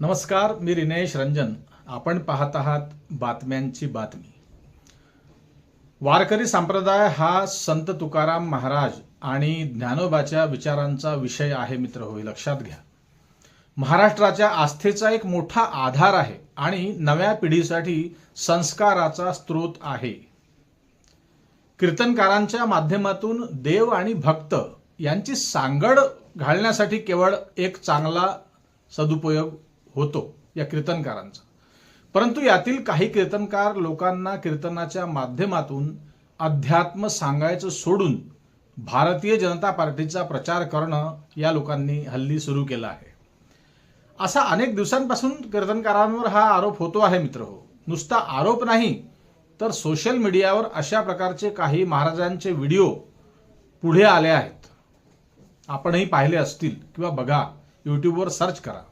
नमस्कार मी रिनेश रंजन. आपण पाहत आहात बातम्यांची बातमी. वारकरी संप्रदाय हा संत तुकाराम महाराज आणि ज्ञानोबाच्या विचारांचा विषय आहे मित्र होय लक्षात घ्या. महाराष्ट्राच्या आस्थेचा एक मोठा आधार आहे आणि नव्या पिढीसाठी संस्काराचा स्रोत आहे. कीर्तनकारांच्या माध्यमातून देव आणि भक्त यांची सांगड घालण्यासाठी केवळ एक चांगला सदुपयोग होतो या कीर्तनकारांचा. परंतु यातील काही कीर्तनकार लोकांना कीर्तनाच्या माध्यमातून अध्यात्म सांगायचं सोडून भारतीय जनता पार्टीचा प्रचार करणं या लोकांनी हल्ली सुरू केलं आहे. असा अनेक दिवसांपासून कीर्तनकारांवर हा आरोप होतो आहे मित्र हो. नुसता आरोप नाही तर सोशल मीडियावर अशा प्रकारचे काही महाराजांचे व्हिडिओ पुढे आले आहेत. आपणही पाहिले असतील किंवा बघा यूट्यूबवर सर्च करा.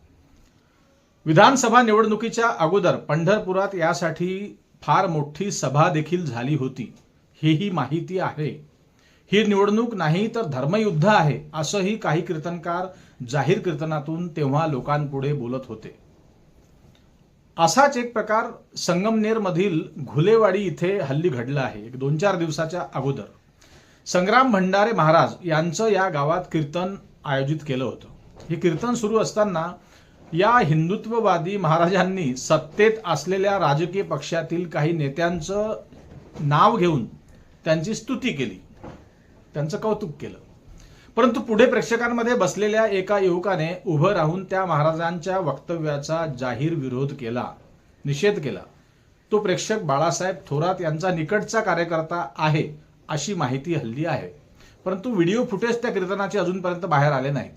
विधानसभा निवडणुकीच्या अगोदर पंढरपुरात यासाठी फार मोठी सभा देखील झाली होती. हेही माहिती आहे. ही निवडणूक नाही तर धर्मयुद्ध आहे असंही काही कीर्तनकार जाहीर कीर्तनातून तेव्हा लोकांपुढे बोलत होते. असाच एक प्रकार संगमनेर मधील घुलेवाडी इथे हल्ली घडला आहे एक दोन चार दिवसाच्या अगोदर. संग्राम भंडारे महाराज यांचं या गावात कीर्तन आयोजित केलं होतं. हे कीर्तन सुरू असताना या हिंदुत्ववादी महाराजांनी सत्तेत असलेल्या राजकीय पक्षातील काही नेत्यांचं नाव घेऊन त्यांची स्तुती केली. त्यांचं कौतुक केलं. परंतु पुढे प्रेक्षकांमध्ये बसलेल्या एका युवकाने उभं राहून त्या महाराजांच्या वक्तव्याचा जाहीर विरोध केला निषेध केला. तो प्रेक्षक बाळासाहेब थोरात यांचा निकटचा कार्यकर्ता आहे अशी माहिती हल्ली आहे. परंतु व्हिडिओ फुटेज त्या कीर्तनाचे अजूनपर्यंत बाहेर आले नाहीत.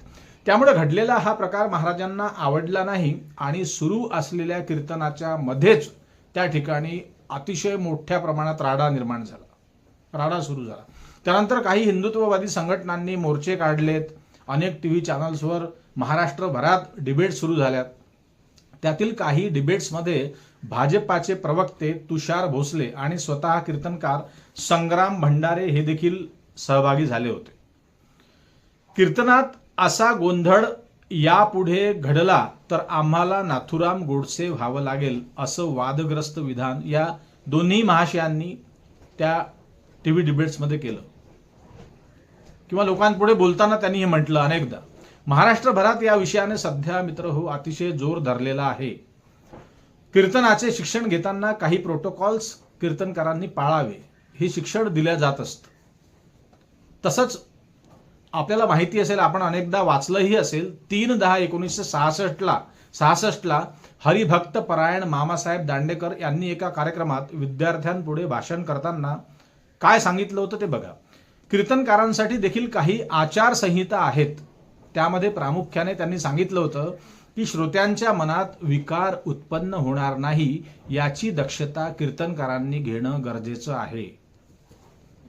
त्यामुळे घडलेला हा प्रकार महाराजांना आवडला नाही आणि सुरू असलेल्या कीर्तनाच्या मध्येच त्या ठिकाणी अतिशय मोठ्या प्रमाणात राडा निर्माण झाला. राडा सुरू झाला. त्यानंतर काही हिंदुत्ववादी संघटनांनी मोर्चे काढलेत. अनेक टी व्ही चॅनल्सवर महाराष्ट्रभरात डिबेट सुरू झाल्यात. त्यातील काही डिबेट्समध्ये भाजपाचे प्रवक्ते तुषार भोसले आणि स्वतः कीर्तनकार संग्राम भंडारे हे देखील सहभागी झाले होते. कीर्तनात असा गोंधळ यापुढे घडला तर आम्हाला नाथुराम गोडसे व्हावं लागेल असं वादग्रस्त विधान या दोन्ही महाशयांनी त्या टी व्ही डिबेट्समध्ये केलं. किंवा लोकांपुढे बोलताना त्यांनी हे म्हटलं अनेकदा महाराष्ट्रभरात या विषयाने सध्या मित्र हो अतिशय जोर धरलेला आहे. कीर्तनाचे शिक्षण घेताना काही प्रोटोकॉल्स कीर्तनकारांनी पाळावे. हे शिक्षण दिल्या जात असतं. तसंच आपल्याला माहिती असेल आपण अनेकदा वाचलंही असेल तीन दहा एकोणीसशे सहासष्टला सहासष्टला हरिभक्त परायण मामासाहेब दांडेकर यांनी एका कार्यक्रमात विद्यार्थ्यांपुढे भाषण करताना काय सांगितलं होतं ते बघा. कीर्तनकारांसाठी देखील काही आचारसंहिता आहेत. त्यामध्ये प्रामुख्याने त्यांनी सांगितलं होतं की श्रोत्यांच्या मनात विकार उत्पन्न होणार नाही याची दक्षता कीर्तनकारांनी घेणं गरजेचं आहे.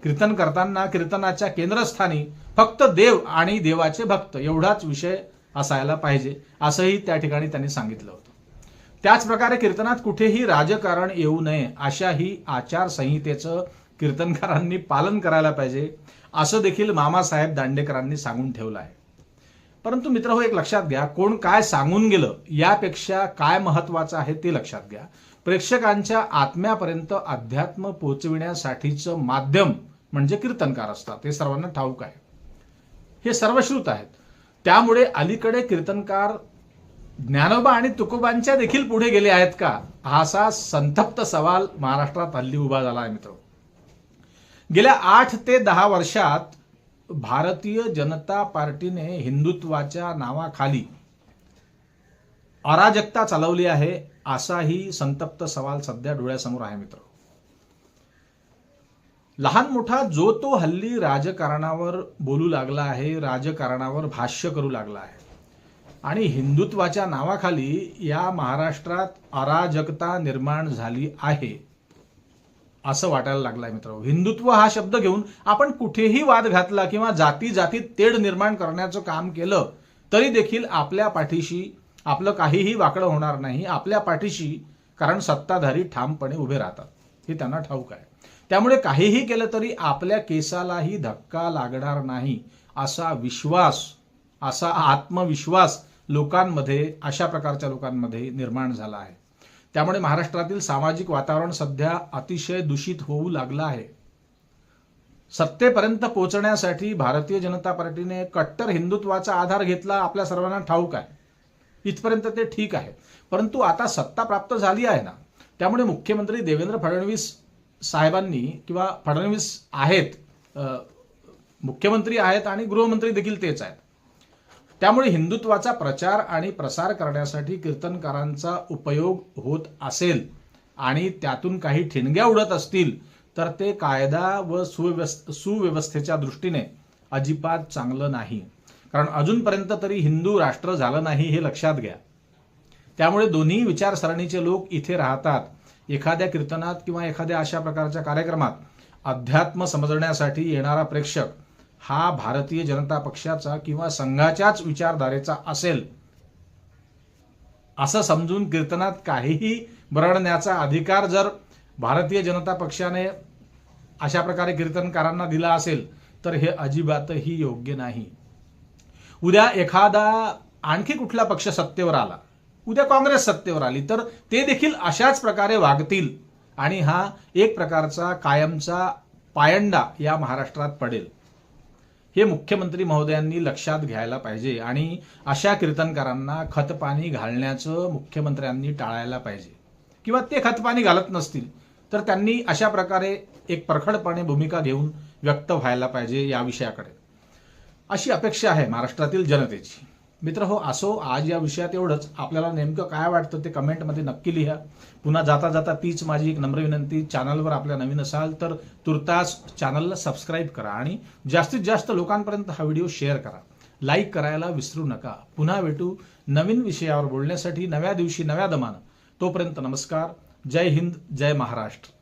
कीर्तन करताना कीर्तनाच्या केंद्रस्थानी फक्त देव आणि देवाचे भक्त एवढाच विषय असायला पाहिजे असंही त्या ठिकाणी त्यांनी सांगितलं होतं. त्याचप्रकारे कीर्तनात कुठेही राजकारण येऊ नये अशाही आचारसंहितेचं कीर्तनकारांनी पालन करायला पाहिजे असं देखील मामासाहेब दांडेकरांनी सांगून ठेवलं आहे. परंतु मित्र हो एक लक्षात घ्या कोण काय सांगून गेलं यापेक्षा काय महत्वाचं आहे ते लक्षात घ्या. प्रेक्षकांच्या आत्म्यापर्यंत अध्यात्म पोचविण्यासाठीचं माध्यम म्हणजे कीर्तनकार असतात. हे सर्वांना ठाऊक आहे. हे सर्वश्रुत आहेत. त्यामुळे अलीकडे कीर्तनकार ज्ञानोबा आणि तुकोबांच्या देखील पुढे गेले आहेत का? हा असा संतप्त सवाल महाराष्ट्रात हल्ली उभा झाला आहे मित्र. गेल्या आठ ते दहा वर्षात भारतीय जनता पार्टीने हिंदुत्वाच्या नावाखाली अराजकता चालवली आहे असाही संतप्त सवाल सध्या डोळ्यासमोर आहे मित्र. लहान मोठा जो तो हल्ली राजकारणावर बोलू लागला आहे राजकारणावर भाष्य करू लागला आहे. आणि हिंदुत्वाच्या नावाखाली या महाराष्ट्रात अराजकता निर्माण झाली आहे असं वाटायला लागलंय मित्र हिंदुत्व हा शब्द घेऊन आपण कुठेही वाद घातला किंवा जाती जातीत तेढ निर्माण करण्याचं काम केलं तरी देखील आपल्या पाठीशी आपलं काहीही वाकडं होणार नाही. आपल्या पाठीशी कारण सत्ताधारी ठामपणे उभे राहतात. हे त्यांना ठाऊक आहे. त्यामुळे काहीही केलं तरी आपल्या केसालाही धक्का लागणार नाही असा विश्वास असा आत्मविश्वास लोकांमध्ये अशा प्रकारच्या लोकांमध्ये निर्माण झाला आहे. त्यामुळे महाराष्ट्रातील सामाजिक वातावरण सध्या अतिशय दूषित होऊ लागलं आहे. सत्तेपर्यंत पोहोचण्यासाठी भारतीय जनता पार्टीने कट्टर हिंदुत्वाचा आधार घेतला आपल्या सर्वांना ठाऊक आहे. इथपर्यंत ते ठीक आहे. परंतु आता सत्ता प्राप्त झाली आहे ना? त्यामुळे मुख्यमंत्री देवेंद्र फडणवीस साहेबांनी किंवा फडणवीस आहेत मुख्यमंत्री आहेत आणि गृहमंत्री देखील तेच आहेत. त्यामुळे हिंदुत्वाचा प्रचार आणि प्रसार करण्यासाठी कीर्तनकारांचा उपयोग होत असेल आणि त्यातून काही ठिणग्या उडत असतील तर ते कायदा व सुव्यवस्थ सुव्यवस्थेच्या दृष्टीने अजिबात चांगलं नाही. कारण अजूनपर्यंत तरी हिंदू राष्ट्र झालं नाही हे लक्षात घ्या. त्यामुळे दोन्ही विचारसरणीचे लोक इथे राहतात. एखाद्या कीर्तनात किंवा एखाद्या अशा प्रकारच्या कार्यक्रमात अध्यात्म समजण्यासाठी येणारा प्रेक्षक हा भारतीय जनता पक्षाचा किंवा संघाच्याच विचारधारेचा असेल. असं समजून कीर्तनात काहीही बरडण्याचा अधिकार जर भारतीय जनता पक्षाने अशा प्रकारे कीर्तनकारांना दिला असेल तर हे अजिबातही योग्य नाही. उद्या एखादा आणखी कुठला पक्ष सत्तेवर आला उद्या काँग्रेस सत्तेवर आली. तर ते देखील अशाच प्रकारे वागतील. आणि हा एक प्रकारचा कायमचा पायंडा या महाराष्ट्रात पडेल. हे मुख्यमंत्री महोदयांनी लक्षात घ्यायला पाहिजे आणि अशा कीर्तनकारांना खतपाणी घालण्याचं मुख्यमंत्र्यांनी टाळायला पाहिजे. किंवा ते खतपाणी घालत नसतील तर त्यांनी अशा प्रकारे एक परखडपणे भूमिका घेऊन व्यक्त व्हायला पाहिजे या विषयाकडे. अशी अपेक्षा आहे महाराष्ट्रातील जनतेची. मित्र हो असो आज या विषयात एवढंच. आपल्याला नेमकं काय वाटतं ते कमेंटमध्ये नक्की लिहा. पुन्हा जाता जाता तीच माझी एक नम्र विनंती. चॅनलवर आपल्या नवीन असाल तर तुर्तास चॅनलला सबस्क्राईब करा आणि जास्तीत जास्त लोकांपर्यंत हा व्हिडिओ शेअर करा. लाईक करायला विसरू नका. पुन्हा भेटू नवीन विषयावर बोलण्यासाठी नव्या दिवशी नव्या दमानं. तोपर्यंत नमस्कार. जय हिंद जय महाराष्ट्र.